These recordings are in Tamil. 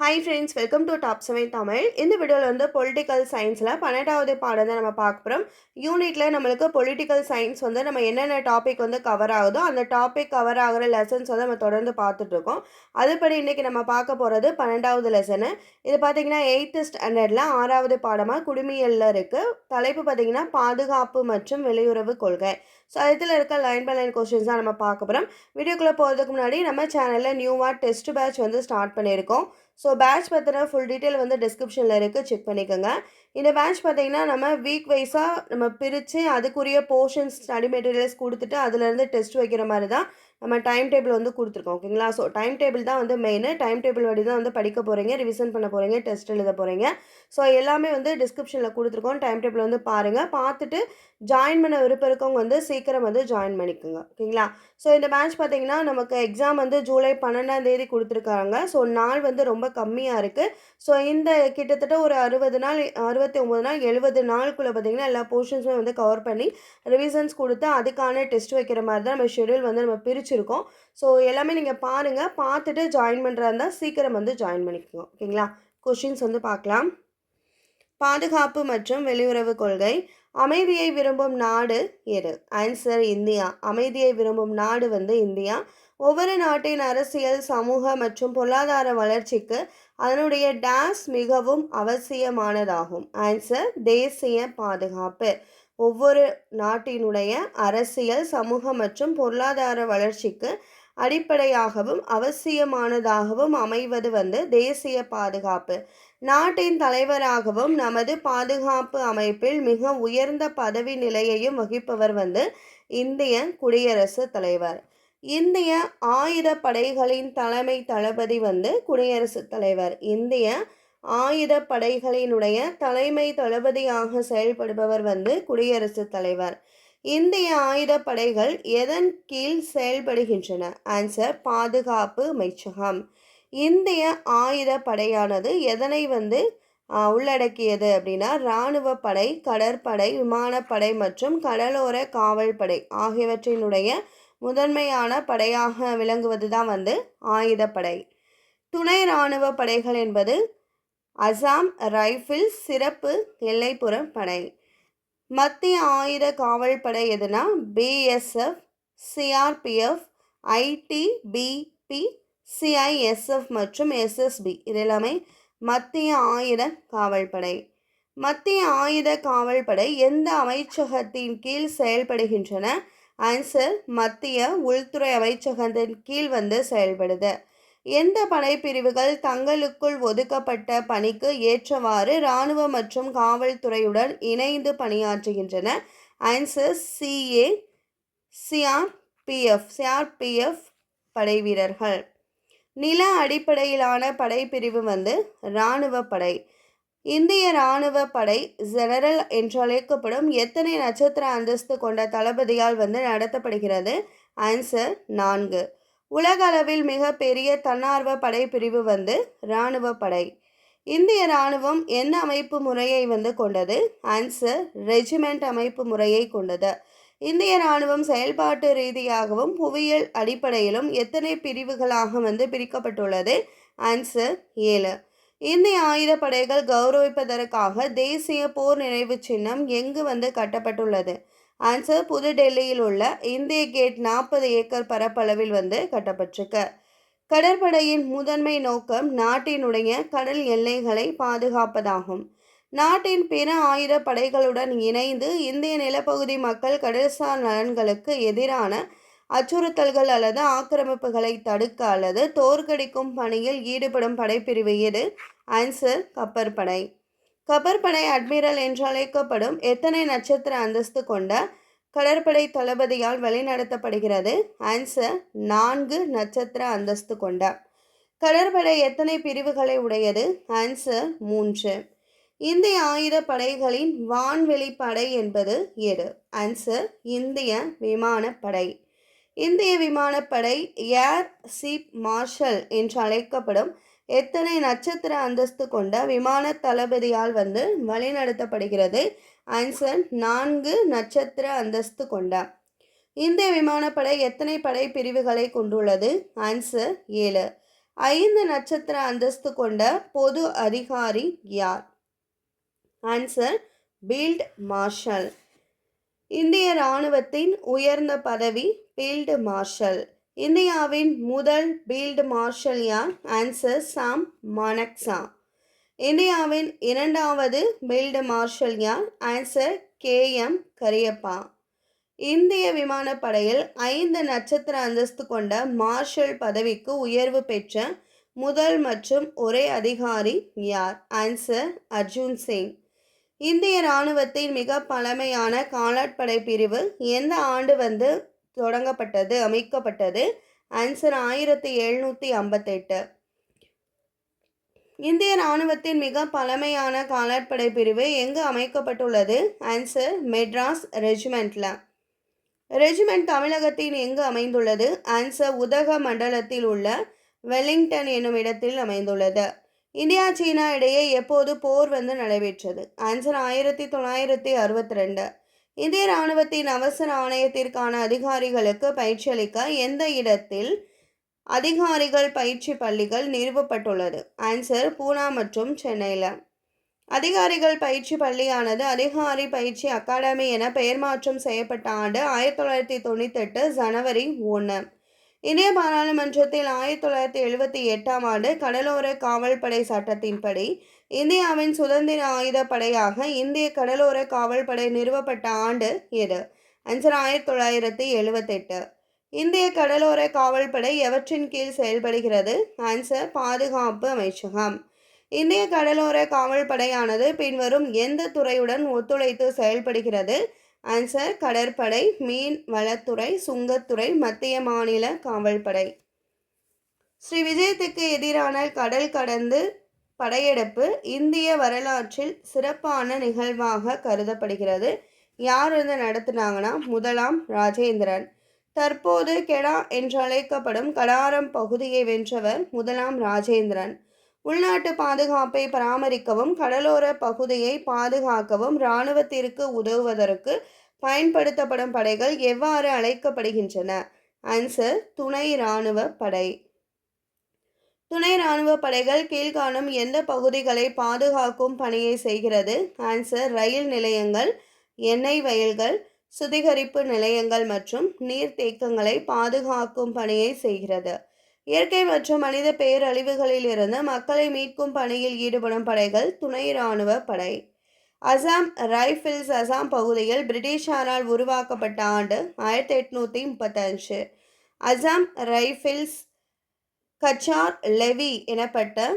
Hi friends welcome to top seven Tamil இந்த வீடியோவில் வந்து பொலிட்டிக்கல் சயின்ஸில் பன்னெண்டாவது பாடம் தான் நம்ம பார்க்க போகிறோம் யூனிட்டில் நம்மளுக்கு பொலிட்டிக்கல் சயின்ஸ் வந்து நம்ம என்னென்ன டாபிக் வந்து கவர் ஆகுதோ அந்த டாபிக் கவர் ஆகிற லெசன்ஸ் வந்து நம்ம தொடர்ந்து பார்த்துட்ருக்கோம் அதுபடி இன்றைக்கி நம்ம பார்க்க போகிறது பன்னெண்டாவது லெசனு இது பார்த்திங்கன்னா எயித்து ஸ்டாண்டர்டில் ஆறாவது பாடமாக குடிமியலில் இருக்குது தலைப்பு பார்த்திங்கன்னா பாதுகாப்பு மற்றும் வெளியுறவு கொள்கை. ஸோ இதில் இருக்க லைன் பை லைன் கொஸ்டின்ஸ் தான் நம்ம பார்க்க போகிறோம் வீடியோக்குள்ளே போகிறதுக்கு முன்னாடி நம்ம சேனலில் நியூவாக டெஸ்ட் பேட்ச் வந்து ஸ்டார்ட் பண்ணியிருக்கோம். ஸோ பேட்ச் பற்றின ஃபுல் டீட்டெயில் வந்து டிஸ்கிரிப்ஷனில் இருக்குது செக் பண்ணிக்கோங்க. இந்த பேட்ச் பார்த்திங்கன்னா நம்ம வீக் வைஸாக நம்ம பிரித்து அதுக்குரிய போர்ஷன்ஸ் ஸ்டடி மெட்டீரியல்ஸ் கொடுத்துட்டு அதுலேருந்து டெஸ்ட் வைக்கிற மாதிரி தான் நம்ம டைம் டேபிள் வந்து கொடுத்துருக்கோம் ஓகேங்களா ஸோ டைம் டேபிள் தான் வந்து மெயின் டைம் டேபிள் வழி தான் வந்து படிக்க போகிறீங்க ரிவிஷன் பண்ண போகிறீங்க டெஸ்ட் எழுத போகிறீங்க ஸோ எல்லாமே வந்து டிஸ்கிரிப்ஷனில் கொடுத்துருக்கோம். டைம் டேபிள் வந்து பாருங்கள் பார்த்துட்டு ஜாயின் பண்ண விருப்பம் இருக்கவங்க வந்து சீக்கிரம் வந்து ஜாயின் பண்ணிக்கோங்க ஓகேங்களா ஸோ இந்த பேட்ச் பார்த்தீங்கன்னா நமக்கு எக்ஸாம் வந்து ஜூலை பன்னெண்டாம் தேதி கொடுத்துருக்காங்க. ஸோ நாள் வந்து ரொம்ப கம்மியாக இருக்குது ஸோ இந்த கிட்டத்தட்ட ஒரு அறுபது நாள் அறுபத்தி ஒம்பது நாள் எழுபது நாளுக்குள்ளே பார்த்தீங்கன்னா எல்லா போர்ஷன்ஸுமே வந்து கவர் பண்ணி ரிவிசன்ஸ் கொடுத்து அதுக்கான டெஸ்ட் வைக்கிற மாதிரி தான் நம்ம ஷெடியூல் வந்து நம்ம பிரிச்சிருக்கோம். ஸோ எல்லாமே நீங்கள் பாருங்கள் பார்த்துட்டு ஜாயின் பண்ணுறா இருந்தால் சீக்கிரம் வந்து ஜாயின் பண்ணிக்கோங்க. ஓகேங்களா கொஷின்ஸ் வந்து பார்க்கலாம் பாதுகாப்பு மற்றும் வெளியுறவு கொள்கை. அமைதியை விரும்பும் நாடு எது? Answer India. அமைதியை விரும்பும் நாடு வந்து இந்தியா. ஒவ்வொரு நாட்டின் அரசியல் சமூக மற்றும் பொருளாதார வளர்ச்சிக்கு அதனுடைய டேஸ் மிகவும் அவசியமானதாகும். ஆன்சர் தேசிய பாதுகாப்பு. ஒவ்வொரு நாட்டினுடைய அரசியல் சமூக மற்றும் பொருளாதார வளர்ச்சிக்கு அடிப்படையாகவும் அவசியமானதாகவும் அமைவது வந்து தேசிய பாதுகாப்பு. நாட்டின் தலைவராகவும் நமது பாதுகாப்பு அமைப்பில் மிக உயர்ந்த பதவி நிலையையும் வகிப்பவர் வந்து இந்திய குடியரசுத் தலைவர். இந்திய ஆயுத படைகளின் தலைமை தளபதி வந்து குடியரசுத் தலைவர். இந்திய ஆயுத படைகளினுடைய தலைமை தளபதியாக செயல்படுபவர் வந்து குடியரசுத் தலைவர். இந்திய ஆயுத படைகள் எதன் கீழ் செயல்படுகின்றன? ஆன்சர் பாதுகாப்பு அமைச்சகம். இந்திய ஆயுத படையானது எதனை வந்து உள்ளடக்கியது அப்படின்னா இராணுவ படை கடற்படை விமானப்படை மற்றும் கடலோர காவல்படை ஆகியவற்றினுடைய முதன்மையான படையாக விளங்குவது தான் வந்து ஆயுதப்படை. துணை இராணுவ படைகள் என்பது அசாம் ரைஃபிள்ஸ் சிறப்பு எல்லைப்புற படை. மத்திய ஆயுத காவல் படை எதுனா பிஎஸ்எஃப் சிஆர்பிஎஃப் ஐடிபிபி சிஐஎஸ்எஃப் மற்றும் எஸ்எஸ்பி இது எல்லாமே மத்திய ஆயுத காவல்படை. மத்திய ஆயுத காவல்படை எந்த அமைச்சகத்தின் கீழ் செயல்படுகின்றன? ஆன்சர் மத்திய உள்துறை அமைச்சகத்தின் கீழ் வந்து செயல்படுது. எந்த படைப்பிரிவுகள் தங்களுக்குள் ஒதுக்கப்பட்ட பணிக்கு ஏற்றவாறு இராணுவ மற்றும் காவல்துறையுடன் இணைந்து பணியாற்றுகின்றன? ஆன்சர் சிஏ சிஆர்பிஎஃப் சிஆர்பிஎஃப் படை வீரர்கள் நில அடிப்படையிலான படைப்பிரிவு வந்து இராணுவ படை. இந்திய இராணுவ படை ஜெனரல் என்றழைக்கப்படும் எத்தனை நட்சத்திர அந்தஸ்து கொண்ட தளபதியால் வந்து நடத்தப்படுகிறது? ஆன்சர் நான்கு. உலக அளவில் மிக பெரிய தன்னார்வ படைப்பிரிவு வந்து இராணுவ படை. இந்திய இராணுவம் என்ன அமைப்பு முறையை வந்து கொண்டது? ஆன்சர் ரெஜிமெண்ட் அமைப்பு முறையை கொண்டது. இந்திய இராணுவம் செயல்பாட்டு ரீதியாகவும் புவியியல் அடிப்படையிலும் எத்தனை பிரிவுகளாக வந்து பிரிக்கப்பட்டுள்ளது? ஆன்சர் ஏழு. இந்திய ஆயுதப்படைகள் கௌரவிப்பதற்காக தேசிய போர் நினைவு சின்னம் எங்கு வந்து கட்டப்பட்டுள்ளது? ஆன்சர் புதுடெல்லியில் உள்ள இந்திய கேட் நாற்பது ஏக்கர் பரப்பளவில் வந்து கட்டப்பட்டிருக்கு. கடற்படையின் முதன்மை நோக்கம் நாட்டினுடைய கடல் எல்லைகளை பாதுகாப்பதாகும். நாட்டின் பிற ஆயுத படைகளுடன் இணைந்து இந்திய நிலப்பகுதி மக்கள் கடல்சார் நலன்களுக்கு எதிரான அச்சுறுத்தல்கள் அல்லது ஆக்கிரமிப்புகளை தடுக்க அல்லது தோற்கடிக்கும் பணியில் ஈடுபடும் படைப்பிரிவு எது ஆன்சர் கப்பற்படை. கப்பற்படை அட்மிரல் என்று அழைக்கப்படும் எத்தனை நட்சத்திர அந்தஸ்து கொண்ட கடற்படை தளபதியால் வழிநடத்தப்படுகிறது? ஆன்சர் நான்கு நட்சத்திர அந்தஸ்து கொண்ட கடற்படை எத்தனை பிரிவுகளை உடையது? ஆன்சர் மூன்று. இந்திய ஆயுத படைகளின் வான்வெளி படை என்பது எது? ஆன்சர் இந்திய விமானப்படை. இந்திய விமானப்படை ஏர் சீப் மார்ஷல் என்று அழைக்கப்படும் எத்தனை நட்சத்திர அந்தஸ்து கொண்ட விமான தளபதியால் வந்து வழிநடத்தப்படுகிறது? ஆன்சர் நான்கு நட்சத்திர அந்தஸ்து கொண்ட. இந்திய விமானப்படை எத்தனை படை பிரிவுகளை கொண்டுள்ளது? ஆன்சர் ஏழு. ஐந்து நட்சத்திர அந்தஸ்து கொண்ட பொது அதிகாரி யார்? ஆன்சர் பீல்ட் மார்ஷல் இந்திய இராணுவத்தின் உயர்ந்த பதவி பீல்டு மார்ஷல் இந்தியாவின் முதல் பீல்டு மார்ஷல் யார்? ஆன்சர் சாம் மானக்சா இந்தியாவின் இரண்டாவது பீல்டு மார்ஷல் யார்? ஆன்சர் கே எம் கரியப்பா இந்திய விமானப்படையில் ஐந்து நட்சத்திர அந்தஸ்து கொண்ட மார்ஷல் பதவிக்கு உயர்வு பெற்ற முதல் மற்றும் ஒரே அதிகாரி யார்? ஆன்சர் அர்ஜுன் சிங் இந்திய இராணுவத்தின் மிக பழமையான காலாட்படை பிரிவு எந்த ஆண்டு வந்து தொடங்கப்பட்டது அமைக்கப்பட்டது? ஆன்சர் ஆயிரத்தி எழுநூற்றி ஐம்பத்தெட்டு. இந்திய இராணுவத்தின் மிக பழமையான காலாட்படை பிரிவு எங்கு அமைக்கப்பட்டுள்ளது? ஆன்சர் மெட்ராஸ் ரெஜிமெண்ட்ல. ரெஜிமெண்ட் தமிழகத்தின் எங்கு அமைந்துள்ளது? ஆன்சர் உதக மண்டலத்தில் உள்ள வெலிங்டன் என்னும் இடத்தில் அமைந்துள்ளது. இந்தியா சீனா இடையே எப்போது போர் வந்து நடைபெற்றது? ஆன்சர் ஆயிரத்தி தொள்ளாயிரத்தி அறுபத்தி ரெண்டு. இந்திய இராணுவத்தின் அவசர ஆணையத்திற்கான அதிகாரிகளுக்கு பயிற்சி அளிக்க எந்த இடத்தில் அதிகாரிகள் பயிற்சி பள்ளிகள் நிறுவப்பட்டுள்ளது? ஆன்சர் பூனா மற்றும் சென்னையில். அதிகாரிகள் பயிற்சி பள்ளியானது அதிகாரி பயிற்சி அகாடமி என பெயர் மாற்றம் செய்யப்பட்ட ஆண்டு ஆயிரத்தி தொள்ளாயிரத்தி தொண்ணூத்தெட்டு ஜனவரி ஒன்று இந்திய பாராளுமன்றத்தில் ஆயிரத்தி தொள்ளாயிரத்தி எழுபத்தி எட்டாம் ஆண்டு கடலோர காவல்படை சட்டத்தின்படி இந்தியாவின் சுதந்திர ஆயுத படையாக இந்திய கடலோர காவல்படை நிறுவப்பட்ட ஆண்டு எது? ஆன்சர் ஆயிரத்தி தொள்ளாயிரத்தி எழுபத்தெட்டு இந்திய கடலோர காவல்படை எவற்றின் கீழ் செயல்படுகிறது? ஆன்சர் பாதுகாப்பு அமைச்சகம். இந்திய கடலோர காவல்படையானது பின்வரும் எந்த துறையுடன் ஒத்துழைத்து செயல்படுகிறது? ஆன்சர் கடற்படை மீன் வளத்துறை சுங்கத்துறை மத்திய மாநில காவல்படை. ஸ்ரீ விஜயத்துக்கு எதிரான கடல் கடந்து படையெடுப்பு இந்திய வரலாற்றில் சிறப்பான நிகழ்வாக கருதப்படுகிறது. யார் வந்து நடத்துனாங்கன்னா முதலாம் ராஜேந்திரன். தற்போது கெடா என்று அழைக்கப்படும் கடாரம் பகுதியை வென்றவர் முதலாம் ராஜேந்திரன். உள்நாட்டு பாதுகாப்பை பராமரிக்கவும் கடலோர பகுதியை பாதுகாக்கவும் இராணுவத்திற்கு உதவுவதற்கு பயன்படுத்தப்படும் படைகள் எவ்வாறு அழைக்கப்படுகின்றன? ஆன்சர் துணை இராணுவ படை. துணை இராணுவ படைகள் கீழ்காணும் எந்த பகுதிகளை பாதுகாக்கும் பணியை செய்கிறது? ஆன்சர் ரயில் நிலையங்கள் எண்ணெய் வயல்கள் சுத்திகரிப்பு நிலையங்கள் மற்றும் நீர்த்தேக்கங்களை பாதுகாக்கும் பணியை செய்கிறது. இயற்கை மற்றும் மனித பேரழிவுகளில் இருந்து மக்களை மீட்கும் பணியில் ஈடுபடும் படைகள் துணை இராணுவ படை. அசாம் ரைஃபிள்ஸ் அசாம் பகுதியில் பிரிட்டிஷாரால் உருவாக்கப்பட்ட ஆண்டு ஆயிரத்தி எட்நூற்றி முப்பத்தஞ்சு. அசாம் ரைஃபிள்ஸ் கச்சார் லெவி எனப்பட்ட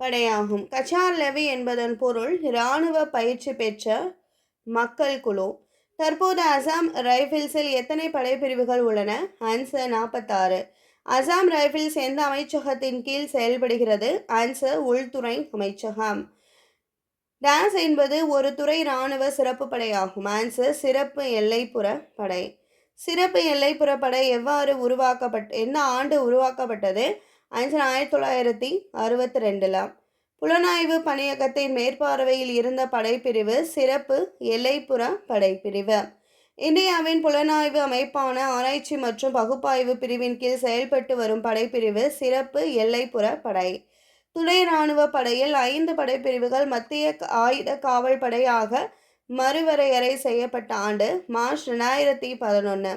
படையாகும். கச்சார் லெவி என்பதன் பொருள் இராணுவ பயிற்சி பெற்ற மக்கள் குழு. தற்போது அசாம் ரைஃபிள்ஸில் எத்தனை படைப்பிரிவுகள் உள்ளன? ஆன்சர் நாற்பத்தாறு அசாம் ரைஃபிள்ஸ் எந்த அமைச்சகத்தின் கீழ் செயல்படுகிறது? ஆன்சர் உள்துறை அமைச்சகம். டான்ஸ் என்பது ஒரு துறை இராணுவ சிறப்பு படையாகும். ஆன்சர் சிறப்பு எல்லைப்புற படை. சிறப்பு எல்லைப்புற படை எவ்வாறு உருவாக்கப்பட்ட எந்த ஆண்டு உருவாக்கப்பட்டது? ஆன்சர் ஆயிரத்தி தொள்ளாயிரத்தி அறுபத்தி ரெண்டில். புலனாய்வு பணியகத்தின் மேற்பார்வையில் இருந்த படைப்பிரிவு சிறப்பு எல்லைப்புற படைப்பிரிவு. இந்தியாவின் புலனாய்வு அமைப்பான ஆராய்ச்சி மற்றும் பகுப்பாய்வு பிரிவின் கீழ் செயல்பட்டு வரும் படைப்பிரிவு சிறப்பு எல்லைப்புற படை. துணை இராணுவ படையில் ஐந்து படைப்பிரிவுகள் மத்திய ஆயுத காவல் படையாக மறுவரையறை செய்யப்பட்ட ஆண்டு மார்ச் ரெண்டாயிரத்தி பதினொன்று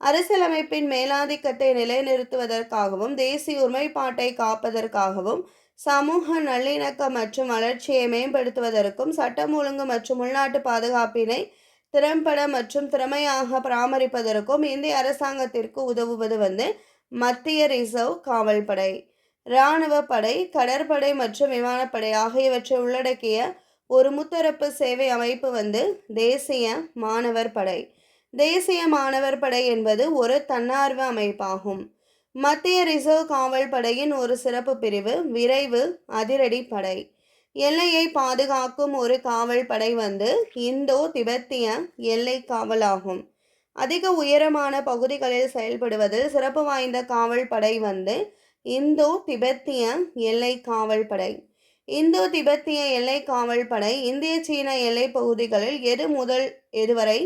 அரசியலமைப்பின் மேலாதிக்கத்தை நிலைநிறுத்துவதற்காகவும் தேசிய ஒருமைப்பாட்டை காப்பதற்காகவும் சமூக நல்லிணக்கம் மற்றும் வளர்ச்சியை மேம்படுத்துவதற்கும் சட்டம் ஒழுங்கு மற்றும் உள்நாட்டு பாதுகாப்பினை திறம்பட மற்றும் திறமையாக பராமரிப்பதற்கும் இந்திய அரசாங்கத்திற்கு உதவுவது வந்து மத்திய ரிசர்வ் காவல்படை இராணுவ படை கடற்படை மற்றும் விமானப்படை ஆகியவற்றை உள்ளடக்கிய ஒரு முத்தரப்பு சேவை அமைப்பு வந்து தேசிய மாணவர் படை. தேசிய மாணவர் படை என்பது ஒரு தன்னார்வ அமைப்பாகும். மத்திய ரிசர்வ் காவல் படையின் ஒரு சிறப்பு பிரிவு விரைவு அதிரடி படை. எல்லையை பாதுகாக்கும் ஒரு காவல் படை வந்து இந்தோ திபெத்திய எல்லை காவலாகும். அதிக உயரமான பகுதிகளில் செயல்படுவதில் சிறப்பு வாய்ந்த காவல் படை வந்து இந்தோ திபெத்திய எல்லை காவல் படை. இந்தோ திபெத்திய எல்லை காவல் படை இந்திய சீன எல்லை பகுதிகளில் எது முதல் எதுவரை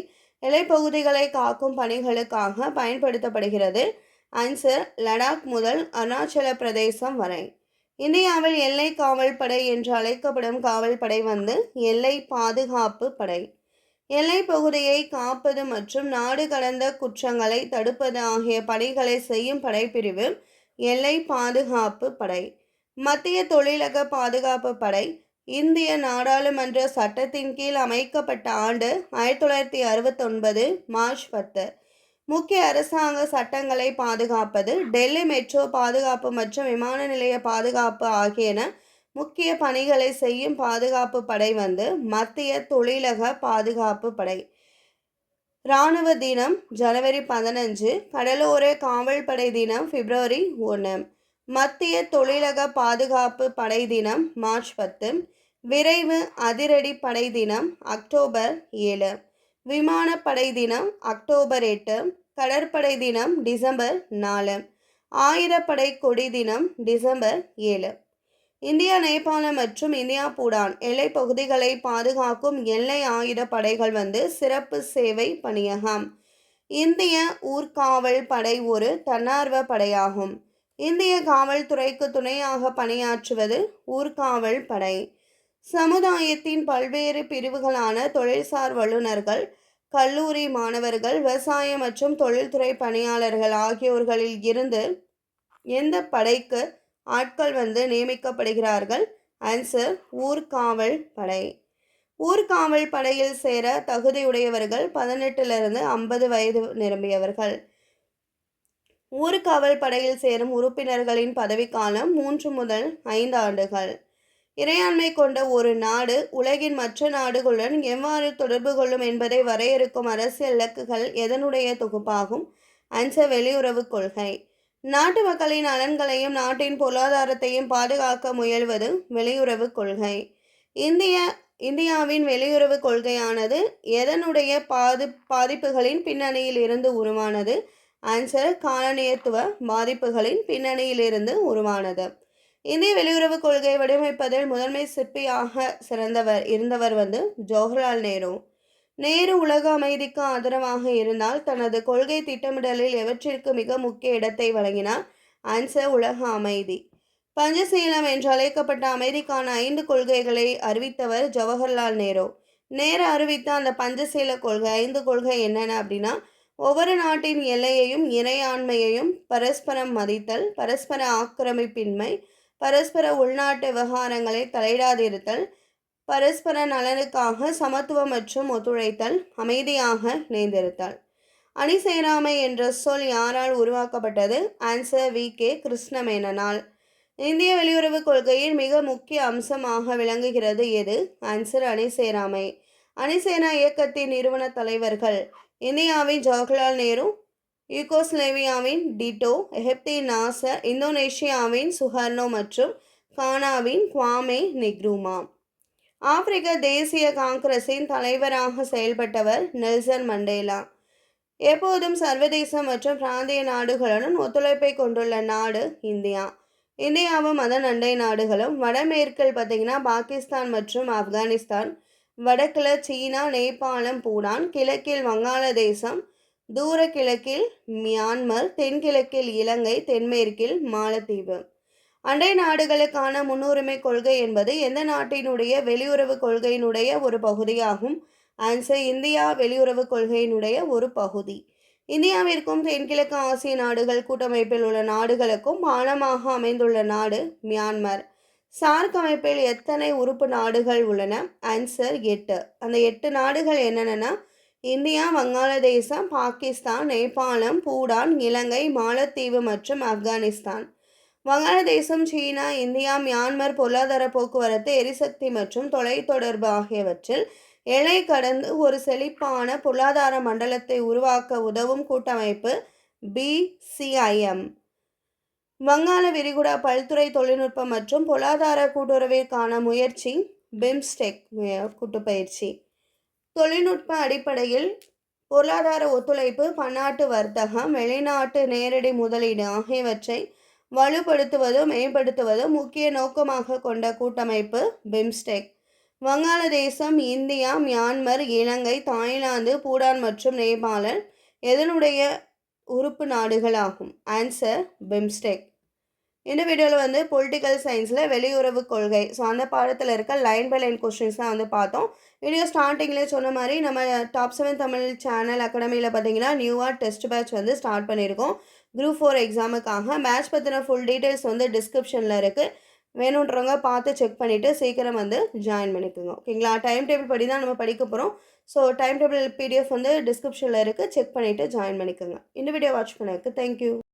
எல்லைப்பகுதிகளை காக்கும் பணிகளுக்காக பயன்படுத்தப்படுகிறது. ஆன்சர் லடாக் முதல் அருணாச்சல பிரதேசம் வரை. இந்தியாவில் எல்லை காவல் படை என்று அழைக்கப்படும் காவல் படை வந்து எல்லை பாதுகாப்பு படை. எல்லை பகுதியை காப்பது மற்றும் நாடு கடந்த குற்றங்களை தடுப்பது ஆகிய பணிகளை செய்யும் படைப்பிரிவு எல்லை பாதுகாப்பு படை. மத்திய தொழிலக பாதுகாப்பு படை. இந்திய நாடாளுமன்ற சட்டத்தின் கீழ் அமைக்கப்பட்ட ஆண்டு ஆயிரத்தி தொள்ளாயிரத்தி அறுபத்தொன்பது மார்ச் பத்து. முக்கிய அரசாங்க சட்டங்களை பாதுகாப்பது டெல்லி மெட்ரோ பாதுகாப்பு மற்றும் விமான நிலைய பாதுகாப்பு ஆகியன முக்கிய பணிகளை செய்யும் பாதுகாப்பு படை வந்து மத்திய தொழிலக பாதுகாப்பு படை. இராணுவ தினம் ஜனவரி பதினஞ்சு கடலோர காவல்படை தினம் பிப்ரவரி ஒன்று மத்திய தொழிலக பாதுகாப்பு படை தினம் மார்ச் பத்து. விரைவு அதிரடி படை தினம் அக்டோபர் ஏழு. விமானப்படை தினம் அக்டோபர் எட்டு கடற்படை தினம் டிசம்பர் நாலு ஆயுதப்படை கொடி தினம் டிசம்பர் ஏழு. இந்தியா நேபாளம் மற்றும் இந்தியா பூடான் எல்லை பகுதிகளை பாதுகாக்கும் எல்லை ஆயுத படைகள் வந்து சிறப்பு சேவை பணியகம். இந்திய ஊர்காவல் படை ஒரு தன்னார்வ படையாகும். இந்திய காவல்துறைக்கு துணையாக பணியாற்றுவது ஊர்காவல் படை. சமுதாயத்தின் பல்வேறு பிரிவுகளான தொழில்சார் வல்லுநர்கள் கல்லூரி மாணவர்கள் விவசாய மற்றும் தொழில்துறை பணியாளர்கள் ஆகியோர்களில் இருந்து எந்த படைக்கு ஆட்கள் வந்து நியமிக்கப்படுகிறார்கள்? ஆன்சர் ஊர்காவல் படை. ஊர்காவல் படையில் சேர தகுதியுடையவர்கள் பதினெட்டிலிருந்து ஐம்பது வயது நிரம்பியவர்கள். ஊர்காவல் படையில் சேரும் உறுப்பினர்களின் பதவிக்காலம் மூன்று முதல் ஐந்து ஆண்டுகள். இறையாண்மை கொண்ட ஒரு நாடு உலகின் மற்ற நாடுகளுடன் எவ்வாறு தொடர்பு கொள்ளும் என்பதை வரையறுக்கும் அரசியல் இலக்குகள் எதனுடைய தொகுப்பாகும்? ஆன்சர் வெளியுறவு கொள்கை. நாட்டு மக்களின் நலன்களையும் நாட்டின் பொருளாதாரத்தையும் பாதுகாக்க முயல்வது வெளியுறவு கொள்கை. இந்திய இந்தியாவின் வெளியுறவு கொள்கையானது எதனுடைய பாது பாதிப்புகளின் பின்னணியில் இருந்து உருவானது? ஆன்சர் காலனியத்துவ பாதிப்புகளின் பின்னணியில் இருந்து உருவானது. இந்திய வெளியுறவு கொள்கையை வடிவமைப்பதில் முதன்மை சிற்பியாக சிறந்தவர் இருந்தவர் வந்து ஜவஹர்லால் நேரு. நேரு உலக அமைதிக்கு ஆதரவாக இருந்தால் தனது கொள்கை திட்டமிடலில் எவற்றிற்கு மிக முக்கிய இடத்தை வழங்கினார். ஆன்சர் உலக அமைதி. பஞ்சசீலம் என்று அழைக்கப்பட்ட அமைதிக்கான ஐந்து கொள்கைகளை அறிவித்தவர் ஜவஹர்லால் நேரு. நேரு அறிவித்த அந்த பஞ்சசீல கொள்கை ஐந்து கொள்கை என்னென்ன அப்படின்னா ஒவ்வொரு நாட்டின் எல்லையையும் இறையாண்மையையும் பரஸ்பரம் மதித்தல் பரஸ்பர ஆக்கிரமிப்பின்மை பரஸ்பர உள்நாட்டு விவகாரங்களை தலையிடாதிருத்தல் பரஸ்பர நலனுக்காக சமத்துவம் மற்றும் ஒத்துழைத்தல் அமைதியாக இணைந்திருத்தல் அணி சேராமை என்ற சொல் யாரால் உருவாக்கப்பட்டது? ஆன்சர் வி கே கிருஷ்ணமேனனால். இந்திய வெளியுறவு கொள்கையின் மிக முக்கிய அம்சமாக விளங்குகிறது எது? ஆன்சர் அணி சேராமை அணிசேனா இயக்கத்தின் நிறுவன தலைவர்கள். இந்தியாவின் ஜவஹர்லால் நேரு யூகோஸ்லேவியாவின் டிட்டோ எகிப்தி நாசர் இந்தோனேஷியாவின் சுஹர்னோ மற்றும் கானாவின் குவாமே நிக்ரூமா. ஆப்பிரிக்க தேசிய காங்கிரஸின் தலைவராக செயல்பட்டவர் நெல்சன் மண்டேலா. எப்போதும் சர்வதேச மற்றும் பிராந்திய நாடுகளுடன் ஒத்துழைப்பை கொண்டுள்ள நாடு இந்தியா. இந்தியாவும் அதன் அண்டை நாடுகளும் வடமேற்கில் பார்த்தீங்கன்னா பாகிஸ்தான் மற்றும் ஆப்கானிஸ்தான் வடக்கில் சீனா நேபாளம் பூடான் கிழக்கில் வங்காளதேசம் தூர கிழக்கில் மியான்மர் தென்கிழக்கில் இலங்கை தென்மேற்கில் மாலத்தீவு. அண்டை நாடுகளுக்கான முன்னுரிமை கொள்கை என்பது எந்த நாட்டினுடைய வெளியுறவு கொள்கையினுடைய ஒரு பகுதியாகும். ஆன்சர் இந்தியா வெளியுறவு கொள்கையினுடைய ஒரு பகுதி. இந்தியாவிற்கும் தென்கிழக்கு ஆசிய நாடுகள் கூட்டமைப்பில் உள்ள நாடுகளுக்கும் பாலமாக அமைந்துள்ள நாடு மியான்மர். சார்க் அமைப்பில் எத்தனை உறுப்பு நாடுகள் உள்ளன? ஆன்சர் எட்டு. அந்த எட்டு நாடுகள் என்னென்னா இந்தியா வங்காளதேசம் பாகிஸ்தான் நேபாளம் பூடான் இலங்கை மாலத்தீவு மற்றும் ஆப்கானிஸ்தான். வங்காளதேசம் சீனா இந்தியா மியான்மர் பொருளாதார போக்குவரத்து எரிசக்தி மற்றும் தொலைத்தொடர்பு ஆகியவற்றில் எல்லை கடந்து ஒரு செழிப்பான பொருளாதார மண்டலத்தை உருவாக்க உதவும் கூட்டமைப்பு பிசிஐஎம் வங்காள விரிகுடா பல்துறை தொழில்நுட்பம் மற்றும் பொருளாதார கூட்டுறவிற்கான முயற்சி பிம்ஸ்டெக் கூட்டுப்பயிற்சி. தொழில்நுட்ப அடிப்படையில் பொருளாதார ஒத்துழைப்பு பன்னாட்டு வர்த்தகம் வெளிநாட்டு நேரடி முதலீடு ஆகியவற்றை வலுப்படுத்துவதும் மேம்படுத்துவதும் முக்கிய நோக்கமாக கொண்ட கூட்டமைப்பு பிம்ஸ்டெக். வங்காளதேசம் இந்தியா மியான்மர் இலங்கை தாய்லாந்து பூடான் மற்றும் நேபாளம் எதனுடைய உறுப்பு நாடுகள் ஆகும் ஆன்சர் பிம்ஸ்டெக். இந்த வீடியோவில் வந்து பொலிட்டிக்கல் சயின்ஸில் வெளியுறவு கொள்கை. ஸோ அந்த பாடத்தில் இருக்க லைன் பை லைன் கொஸ்டின்ஸ் தான் வந்து பார்த்தோம். வீடியோ ஸ்டார்டிங்லேயே சொன்ன மாதிரி நம்ம டாப் செவன் தமிழ் சேனல் அகாடமியில் பார்த்தீங்கன்னா நியூவாக டெஸ்ட் பேட்ச் வந்து ஸ்டார்ட் பண்ணியிருக்கோம். குரூப் ஃபோர் எக்ஸாமுக்காக பேட்ச் பற்றின ஃபுல் டீட்டெயில்ஸ் வந்து டிஸ்கிரிப்ஷனில் இருக்குது வேணுன்றவங்க பார்த்து செக் பண்ணிவிட்டு சீக்கிரம் வந்து ஜாயின் பண்ணிக்கோங்க. ஓகேங்களா டைம் டேபிள் படி தான் நம்ம படிக்க போகிறோம் ஸோ டைம் டேபிள் பிடிஎஃப் வந்து டிஸ்கிரிப்ஷனில் இருக்குது செக் பண்ணிவிட்டு ஜாயின் பண்ணிக்கோங்க. இந்த வீடியோ வாட்ச் பண்ணதுக்கு தேங்க்யூ